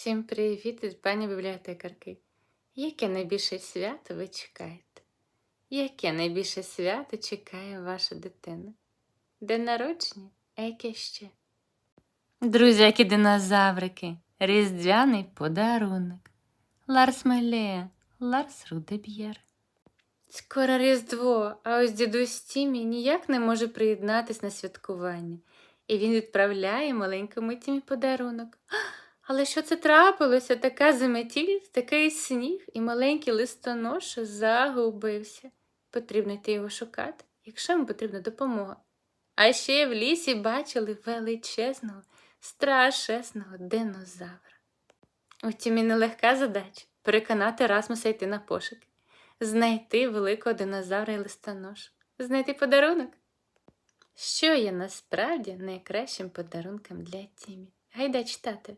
Всім привіт від пані бібліотекарки. Яке найбільше свято ви чекаєте? Яке найбільше свято чекає ваша дитина? День народження? А яке ще? Друзяки динозаврики, різдвяний подарунок. Ларс Меле, Ларс Рудеб'єр. Скоро Різдво, а ось дідусь Тімі ніяк не може приєднатись на святкування, і він відправляє маленькому Тімі подарунок. Але що це трапилося? Така заметіль, такий сніг, і маленький листоноша загубився. Потрібно йти його шукати, якщо йому потрібна допомога. А ще в лісі бачили величезного, страшесного динозавра. Утім, і нелегка задача переконати Расмуса йти на пошуки, знайти великого динозавра і листоношу, знайти подарунок. Що є насправді найкращим подарунком для Тімі? Гайда читати.